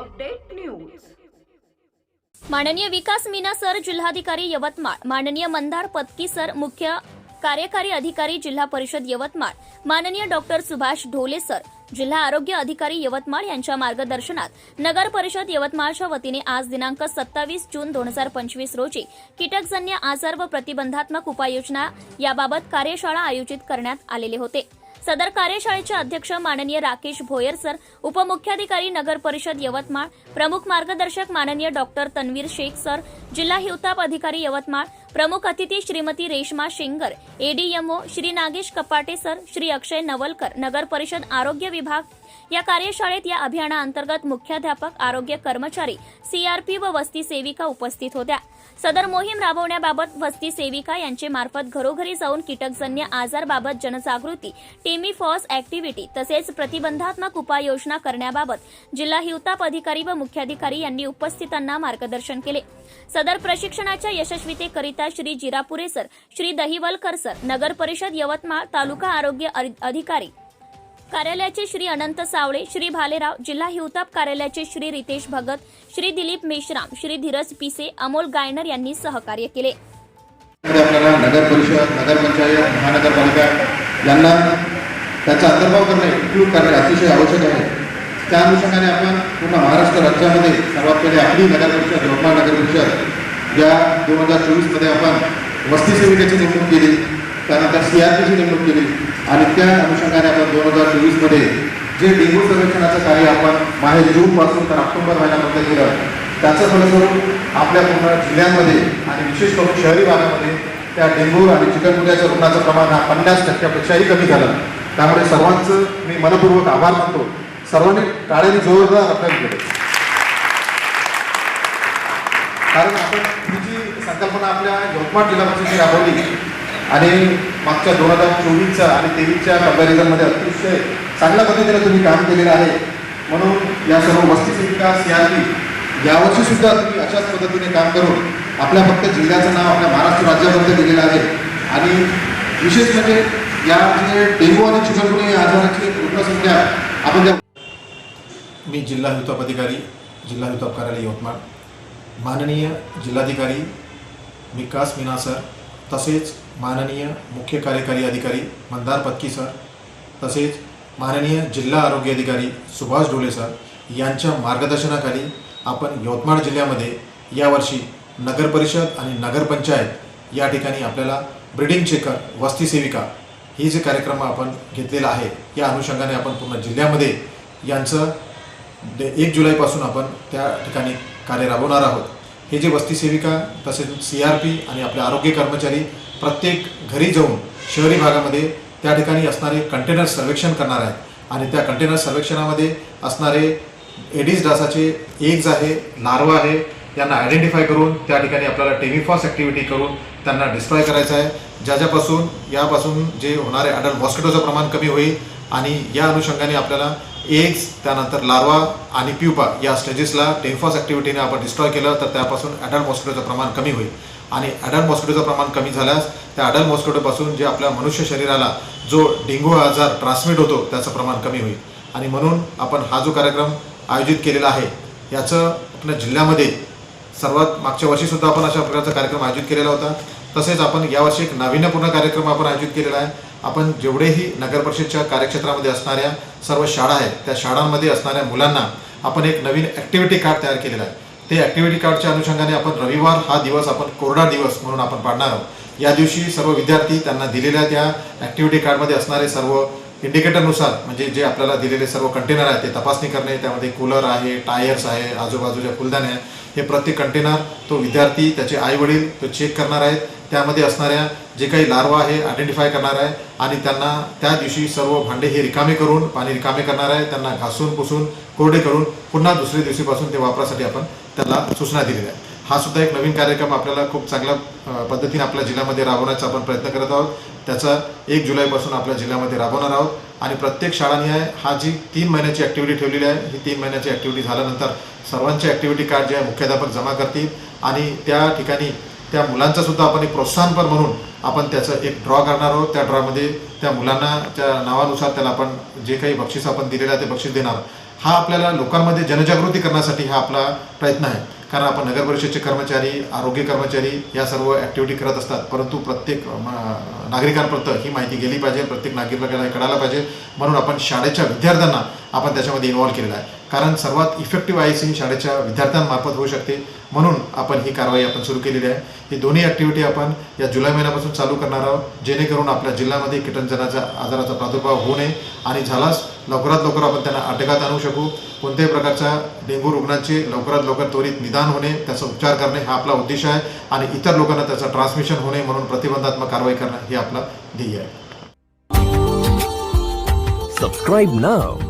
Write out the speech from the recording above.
Update news माननीय विकास Meena sir जिल्हाधिकारी यवतमाळ. माननीय मंदार पत्की सर मुख्य कार्यकारी अधिकारी जिल्हा परिषद यवतमाळ. माननीय डॉक्टर सुभाष ढोले सर जिल्हा आरोग्य अधिकारी यवतमाळ यांच्या मार्गदर्शनात नगर परिषद यवतमाळच्या वतीने आज दिनांक सत्तावीस जून दोन हजार पंचवीस रोजी कीटकजन्य आजार व प्रतिबंधात्मक उपाययोजना याबाबत कार्यशाळा आयोजित करण्यात आलेले होते. सदर कार्यशाळेचे अध्यक्ष माननीय राकेश भोयर सर उपमुख्याधिकारी नगर परिषद यवतमाळ प्रमुख मार्गदर्शक माननीय डॉक्टर तन्वीर शेख सर जिल्हा हिवताप अधिकारी यवतमाळ प्रमुख अतिथी श्रीमती रेश्मा शेंगर एडीएमओ श्री नागेश कपाटे सर श्री अक्षय नवलकर नगर परिषद आरोग्य विभाग या कार्यशाळेत या अभियानाअंतर्गत मुख्याध्यापक आरोग्य कर्मचारी सीआरपी व वस्ती सेविका उपस्थित होत्या. सदर मोहीम राबवण्याबाबत वस्ती सेविका यांचे मार्फत घरोघरी जाऊन कीटकजन्य आजारबाबत जनजागृती टेमी फॉस ऍक्टिव्हिटी तसेच प्रतिबंधात्मक उपाययोजना करण्याबाबत जिल्हा हिवताप अधिकारी व मुख्याधिकारी यांनी उपस्थितांना मार्गदर्शन केले. सदर प्रशिक्षणाच्या यशस्वीतेकरिता श्री जिरापुरे सर श्री दहिवलकर सर नगर परिषद यवतमाळ तालुका आरोग्य अधिकारी कार्यालयाचे श्री अनंत सावळे श्री भालेराव जिल्हा हिवताप कार्यालयाचे श्री रितेश भगत श्री दिलीप मेश्राम श्री धीरज पिसे अमोल गायनर यांनी सहकार्य केले. आपल्याला नगर परिषद नगरपंचायत महानगरपालिका यांना त्याचा अंतर्भाव करणे इन्क्लूड करणे अतिशय आवश्यक आहे. त्या अनुषंगाने आपण पूर्ण महाराष्ट्र राज्यामध्ये सर्वात पहिले आपली नगर परिषद यवतमाळ नगर परिषद या दोन हजार चोवीसमध्ये आपण वस्ती सेविकेची नेमणूक केली त्यानंतर सी आर पीची नेमणूक केली आणि त्या अनुषंगाने आपण दोन हजार चोवीसमध्ये जे डेंग्यू सर्वेक्षणाचं कार्य आपण माहे जूनपासून तर ऑक्टोबर महिन्यामध्ये केलं त्याचं फलस्वरूप आपल्या पूर्ण जिल्ह्यांमध्ये आणि विशेष करून शहरी भागामध्ये त्या डेंग्यू आणि चिकनगुन्याच्या रुग्णाचं प्रमाण हा पन्नास टक्क्यापेक्षाही कमी झालं. त्यामुळे सर्वांचं मी मनपूर्वक आभार मानतो. सर्वांनी टाळ्यांनी जोरदार आपल्याला केले. कारण आपण ही जी संकल्पना आपल्या यवतमाळ जिल्हा परिषदेने राबवली आणि मागच्या दोन हजार चोवीसच्या आणि तेवीसच्या कंपॅरिझनमध्ये अतिशय चांगल्या पद्धतीने तुम्ही काम केलेलं आहे. म्हणून या सर्व वस्तीचे विकास सी यावर्षी सुद्धा तुम्ही अशाच पद्धतीने काम करून आपल्या फक्त जिल्ह्याचं नाव आपल्या महाराष्ट्र राज्यामध्ये दिलेलं आहे. आणि विशेष म्हणजे या म्हणजे डेंग्यू आणि चिकनगुन्हे आजाराची रुग्णसंख्या आपण ज्या मी जिल्हा हिवताप अधिकारी जिल्हा हिवताप कार्यालय यवतमाळ. माननीय जिल्हाधिकारी विकास मीना सर तसेच माननीय मुख्य कार्यकारी अधिकारी मंदार पत्की सर तसेच माननीय जिल्हा आरोग्य अधिकारी सुभाष ढोले सर यांच्या मार्गदर्शनाखाली आपण यवतमाळ जिल्ह्यामध्ये यावर्षी नगरपरिषद आणि नगरपंचायत या ठिकाणी आपल्याला ब्रिडिंग चेकर वस्ती सेविका ही जे कार्यक्रम आपण घेतलेला आहे या अनुषंगाने आपण पूर्ण जिल्ह्यामध्ये यांचं एक जुलैपासून आपण त्या ठिकाणी कार्य राबवणार आहोत. हे जे वस्ती सेविका तसेच सी आर पी आणि आपले आरोग्य कर्मचारी प्रत्येक घरी जाऊन शहरी भागामध्ये त्या ठिकाणी असणारे कंटेनर सर्वेक्षण करणार आहेत. आणि त्या कंटेनर सर्वेक्षणामध्ये असणारे एडीज डासाचे एग्ज आहे लार्वा आहे यांना आयडेंटिफाय करून त्या ठिकाणी आपल्याला टेमिफॉस ॲक्टिव्हिटी करून त्यांना डिस्ट्रॉय करायचं आहे. ज्याच्यापासून यापासून जे होणारे अडल्ट मॉस्किटोचं प्रमाण कमी होईल आणि या अनुषंगाने आपल्याला एग्स त्यानंतर लार्वा आणि प्युपा या स्टेजेसला टेम्फॉस ॲक्टिव्हिटीने आपण डिस्ट्रॉय केलं तर त्यापासून ॲडल्ट मॉस्किटोचं प्रमाण कमी होईल. आणि ॲडल्ट मॉस्किटोचं प्रमाण कमी झाल्यास त्या ॲडल्ट मॉस्किटोपासून जे आपल्या मनुष्य शरीराला जो डेंग्यू आजार ट्रान्समिट होतो त्याचं प्रमाण कमी होईल. आणि म्हणून आपण हा जो कार्यक्रम आयोजित केलेला आहे याचं आपल्या जिल्ह्यामध्ये सर्वात मागच्या वर्षीसुद्धा आपण अशा प्रकारचा कार्यक्रम आयोजित केलेला होता. तसेच आपण यावर्षी एक नाविन्यपूर्ण कार्यक्रम आपण आयोजित केलेला आहे. आपण जेवढेही नगर परिषदच्या कार्यक्षेत्रामध्ये असणाऱ्या सर्व शाळा आहेत त्या शाळांमध्ये असणाऱ्या मुलांना आपण एक नवीन ॲक्टिव्हिटी कार्ड तयार केलेलं आहे. ते ॲक्टिव्हिटी कार्डच्या अनुषंगाने आपण रविवार हा दिवस आपण कोरडा दिवस म्हणून आपण पाडणार आहोत. या दिवशी सर्व विद्यार्थी त्यांना दिलेल्या त्या ॲक्टिव्हिटी कार्डमध्ये असणारे सर्व इंडिकेटरनुसार म्हणजे जे आपल्याला दिलेले सर्व कंटेनर आहेत ते तपासणी करणे त्यामध्ये कूलर आहे टायर्स आहे आजूबाजूच्या फुलदाण्या आहे हे प्रत्येक कंटेनर तो विद्यार्थी त्याचे आई वडील तो चेक करणार आहेत. त्यामध्ये असणाऱ्या जे काही लार्वा आहे आयडेंटिफाय करणार आहे आणि त्यांना त्या दिवशी सर्व भांडे हे रिकामे करून पाणी रिकामे करणार आहे त्यांना घासून पुसून कोरडे करून पुन्हा दुसऱ्या दिवशीपासून ते वापरासाठी आपण त्याला सूचना दिलेल्या आहे हा सुद्धा एक नवीन कार्यक्रम आपल्याला खूप चांगल्या पद्धतीने आपल्या जिल्ह्यामध्ये राबवण्याचा आपण प्रयत्न करत आहोत. त्याचा एक जुलैपासून आपल्या जिल्ह्यामध्ये राबवणार आहोत. आणि प्रत्येक शाळांनी आहे हा जी तीन महिन्याची ॲक्टिव्हिटी ठेवलेली आहे ही तीन महिन्याची ॲक्टिव्हिटी झाल्यानंतर सर्वांचे ॲक्टिव्हिटी कार्ड जे आहे मुख्याध्यापक जमा करतील. आणि त्या ठिकाणी त्या मुलांचं सुद्धा आपण एक प्रोत्साहनपर म्हणून आपण त्याचं एक ड्रॉ करणार आहोत. त्या ड्रॉमध्ये त्या मुलांना त्या नावानुसार त्याला आपण जे काही बक्षीस आपण दिलेलं आहे ते बक्षीस देणार हा आपल्याला लोकांमध्ये जनजागृती करण्यासाठी हा आपला प्रयत्न आहे. कारण आपण नगर परिषदेचे कर्मचारी आरोग्य कर्मचारी या सर्व ॲक्टिव्हिटी करत असतात. परंतु प्रत्येक म- नागरिकांपर्यंत ही माहिती गेली पाहिजे प्रत्येक नागरिकाला कळायला पाहिजे. म्हणून आपण शाळेच्या विद्यार्थ्यांना आपण त्याच्यामध्ये इन्व्हॉल्व केलेला आहे. कारण सर्वात इफेक्टिव्ह आय सी शाळेच्या विद्यार्थ्यांमार्फत होऊ शकते. म्हणून आपण ही कारवाई आपण सुरू केलेली आहे. ही दोन्ही ॲक्टिव्हिटी आपण या जुलै महिन्यापासून चालू करणार आहोत. जेणेकरून आपल्या जिल्ह्यामध्ये किटनजनाच्या आजाराचा प्रादुर्भाव होऊ नये आणि झालाच लवकरात लवकर आपण त्यांना अटकात आणू शकू. कोणत्याही प्रकारच्या डेंग्यू रुग्णांचे लवकरात लवकर त्वरित निदान होणे त्याचा उपचार करणे हा आपला उद्देश आहे आणि इतर लोकांना त्याचं ट्रान्समिशन होणे म्हणून प्रतिबंधात्मक कारवाई करणं हे आपलं ध्येय आहे. Subscribe now